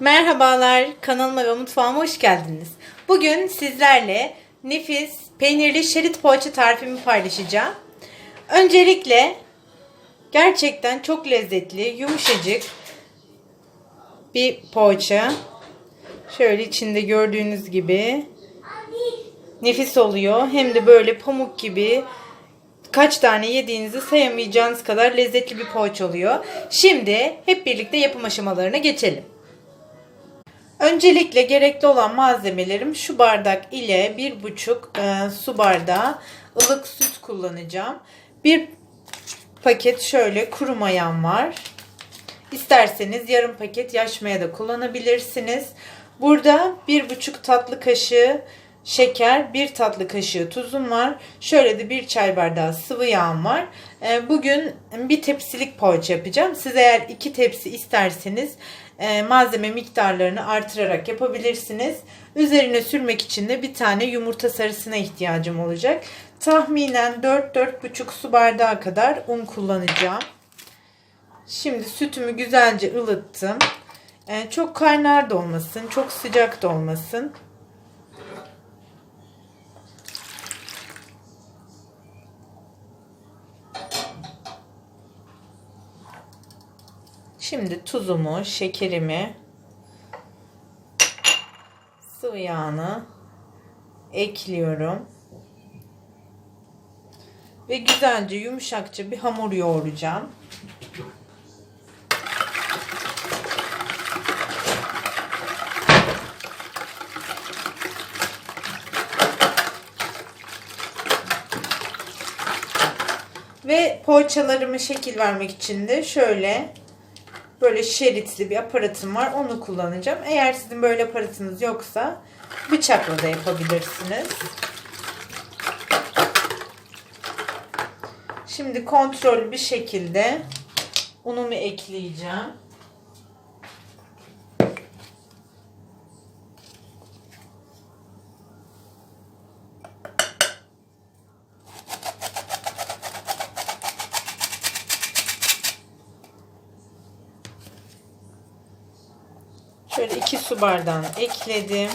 Merhabalar, kanalıma ve mutfağıma hoş geldiniz. Bugün sizlerle nefis peynirli şerit poğaça tarifimi paylaşacağım. Öncelikle gerçekten çok lezzetli, yumuşacık bir poğaça. Şöyle içinde gördüğünüz gibi nefis oluyor. Hem de böyle pamuk gibi kaç tane yediğinizi sayamayacağınız kadar lezzetli bir poğaça oluyor. Şimdi hep birlikte yapım aşamalarına geçelim. Öncelikle gerekli olan malzemelerim şu bardak ile bir buçuk e, su bardağı ılık süt kullanacağım. Bir paket şöyle kuru mayam var. İsterseniz yarım paket yaş maya da kullanabilirsiniz. Burada bir buçuk tatlı kaşığı şeker, bir tatlı kaşığı tuzum var. Şöyle de bir çay bardağı sıvı yağım var. E, bugün bir tepsilik poğaça yapacağım. Siz eğer iki tepsi isterseniz e, malzeme miktarlarını artırarak yapabilirsiniz. Üzerine sürmek için de bir tane yumurta sarısına ihtiyacım olacak. Tahminen 4-4,5 su bardağı kadar un kullanacağım. Şimdi sütümü güzelce ılıttım. E, çok kaynar da olmasın, çok sıcak da olmasın. Şimdi tuzumu, şekerimi, sıvı yağını ekliyorum. Ve güzelce yumuşakça bir hamur yoğuracağım. Ve poğaçalarımı şekil vermek için de şöyle böyle şeritli bir aparatım var. Onu kullanacağım. Eğer sizin böyle aparatınız yoksa bıçakla da yapabilirsiniz. Şimdi kontrollü bir şekilde unumu ekleyeceğim. Şöyle iki su bardağını ekledim.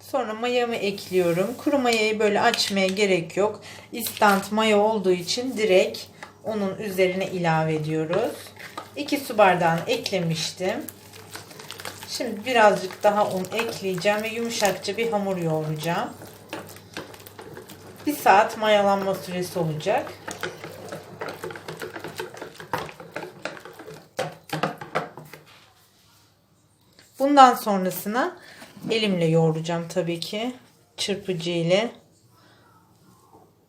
Sonra mayamı ekliyorum. Kuru mayayı böyle açmaya gerek yok. İstant maya olduğu için direkt onun üzerine ilave ediyoruz. 2 su bardağını eklemiştim. Şimdi birazcık daha un ekleyeceğim ve yumuşakça bir hamur yoğuracağım. Bir saat mayalanma süresi olacak. Bundan sonrasına elimle yoğuracağım tabii ki. Çırpıcı ile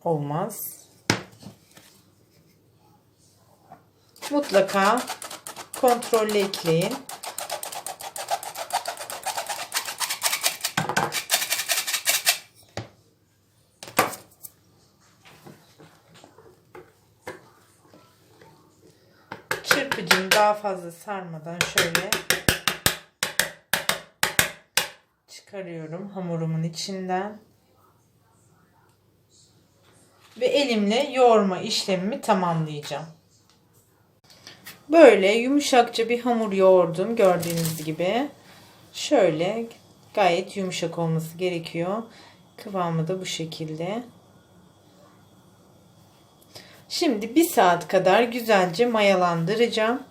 olmaz. Mutlaka kontrollü ekleyin. Çırpıcımı daha fazla sarmadan şöyle çıkarıyorum hamurumun içinden. Ve elimle yoğurma işlemimi tamamlayacağım. Böyle yumuşakça bir hamur yoğurdum gördüğünüz gibi. Şöyle gayet yumuşak olması gerekiyor. Kıvamı da bu şekilde. Şimdi bir saat kadar güzelce mayalandıracağım.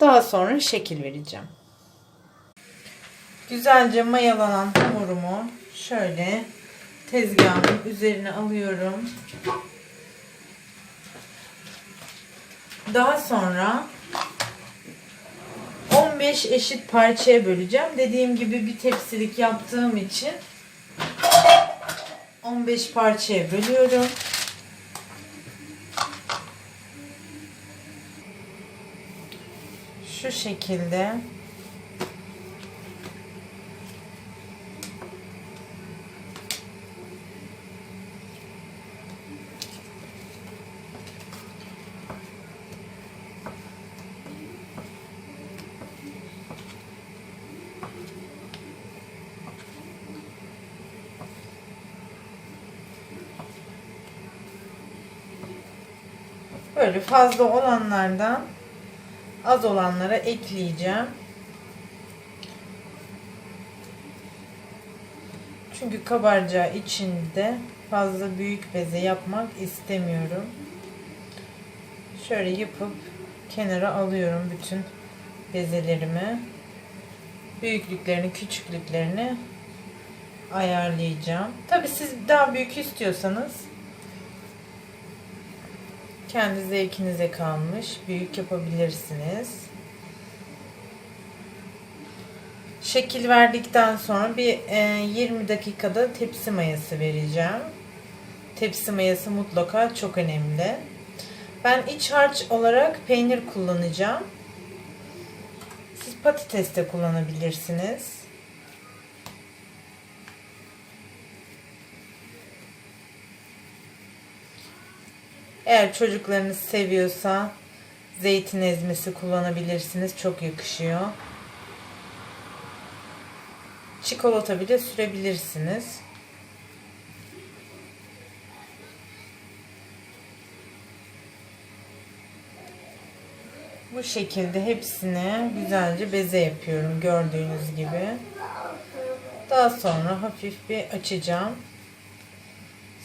Daha sonra şekil vereceğim. Güzelce mayalanan hamurumu şöyle tezgahımın üzerine alıyorum. Daha sonra 15 eşit parçaya böleceğim. Dediğim gibi bir tepsilik yaptığım için 15 parçaya bölüyorum. Şu şekilde Böyle fazla olanlardan az olanlara ekleyeceğim. Çünkü kabaracağı içinde fazla büyük beze yapmak istemiyorum. Şöyle yapıp kenara alıyorum bütün bezelerimi. Büyüklüklerini, küçüklüklerini ayarlayacağım. Tabi siz daha büyük istiyorsanız kendi zevkinize kalmış. Büyük yapabilirsiniz. Şekil verdikten sonra bir e, 20 dakikada tepsi mayası vereceğim. Tepsi mayası mutlaka çok önemli. Ben iç harç olarak peynir kullanacağım. Siz patates de kullanabilirsiniz. Eğer çocuklarınız seviyorsa zeytin ezmesi kullanabilirsiniz. Çok yakışıyor. Çikolata bile sürebilirsiniz. Bu şekilde hepsini güzelce beze yapıyorum gördüğünüz gibi. Daha sonra hafif bir açacağım.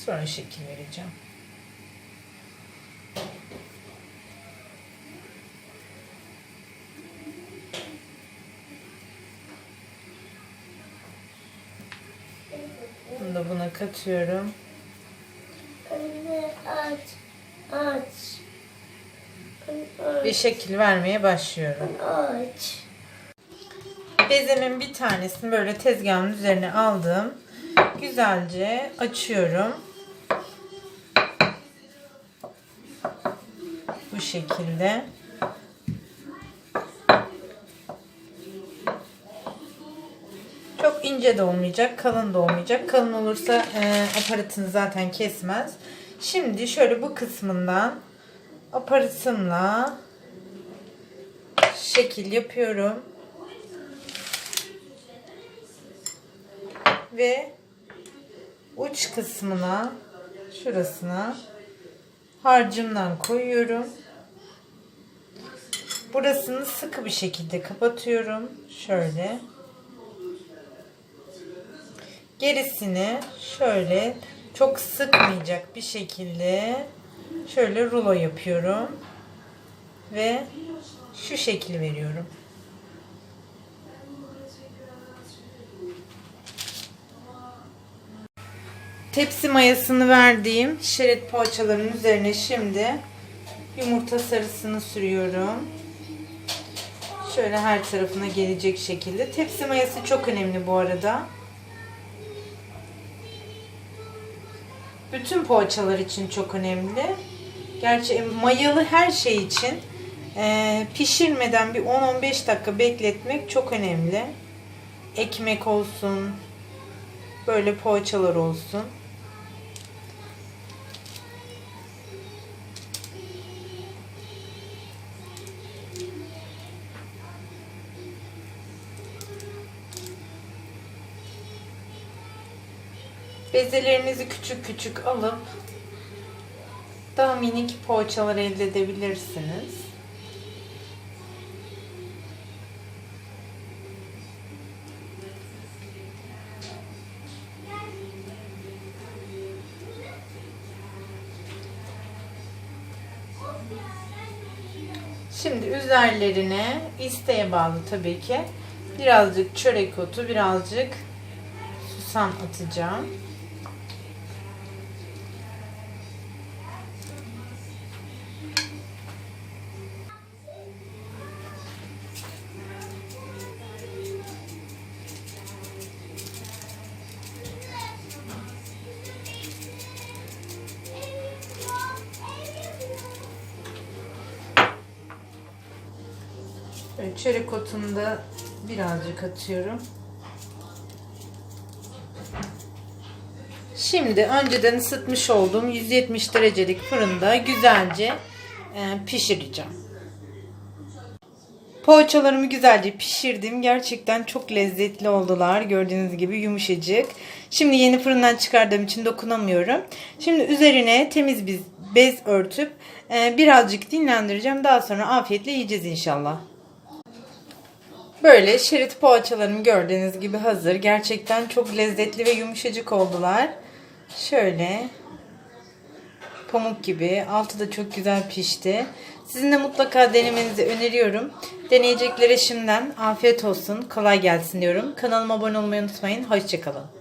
Sonra şekil vereceğim. Katıyorum. Anne aç. Aç. Anne Bir şekil vermeye başlıyorum. aç. Bezemin bir tanesini böyle tezgahın üzerine aldım. Güzelce açıyorum. Bu şekilde. Çok ince de olmayacak, kalın da olmayacak. Kalın olursa e, aparatını zaten kesmez. Şimdi şöyle bu kısmından aparatımla şekil yapıyorum. ve uç kısmına şurasına harcımdan koyuyorum. Burasını sıkı bir şekilde kapatıyorum. Şöyle. Gerisini şöyle çok sıkmayacak bir şekilde şöyle rulo yapıyorum. Ve şu şekli veriyorum. Tepsi mayasını verdiğim şerit poğaçaların üzerine şimdi yumurta sarısını sürüyorum. Şöyle her tarafına gelecek şekilde. Tepsi mayası çok önemli bu arada. Bütün poğaçalar için çok önemli. Gerçi mayalı her şey için e, pişirmeden bir 10-15 dakika bekletmek çok önemli. Ekmek olsun, böyle poğaçalar olsun. Bezelerinizi küçük küçük alıp daha minik poğaçalar elde edebilirsiniz. Şimdi üzerlerine isteğe bağlı tabii ki birazcık çörek otu, birazcık susam atacağım. Çörek otunu da birazcık atıyorum. Şimdi önceden ısıtmış olduğum 170 derecelik fırında güzelce e, pişireceğim. Poğaçalarımı güzelce pişirdim. Gerçekten çok lezzetli oldular. Gördüğünüz gibi yumuşacık. Şimdi yeni fırından çıkardığım için dokunamıyorum. Şimdi üzerine temiz bir bez örtüp e, birazcık dinlendireceğim. Daha sonra afiyetle yiyeceğiz inşallah. Böyle şerit poğaçalarım gördüğünüz gibi hazır. Gerçekten çok lezzetli ve yumuşacık oldular. Şöyle pamuk gibi. Altı da çok güzel pişti. Sizin de mutlaka denemenizi öneriyorum. Deneyeceklere şimdiden afiyet olsun. Kolay gelsin diyorum. Kanalıma abone olmayı unutmayın. Hoşçakalın.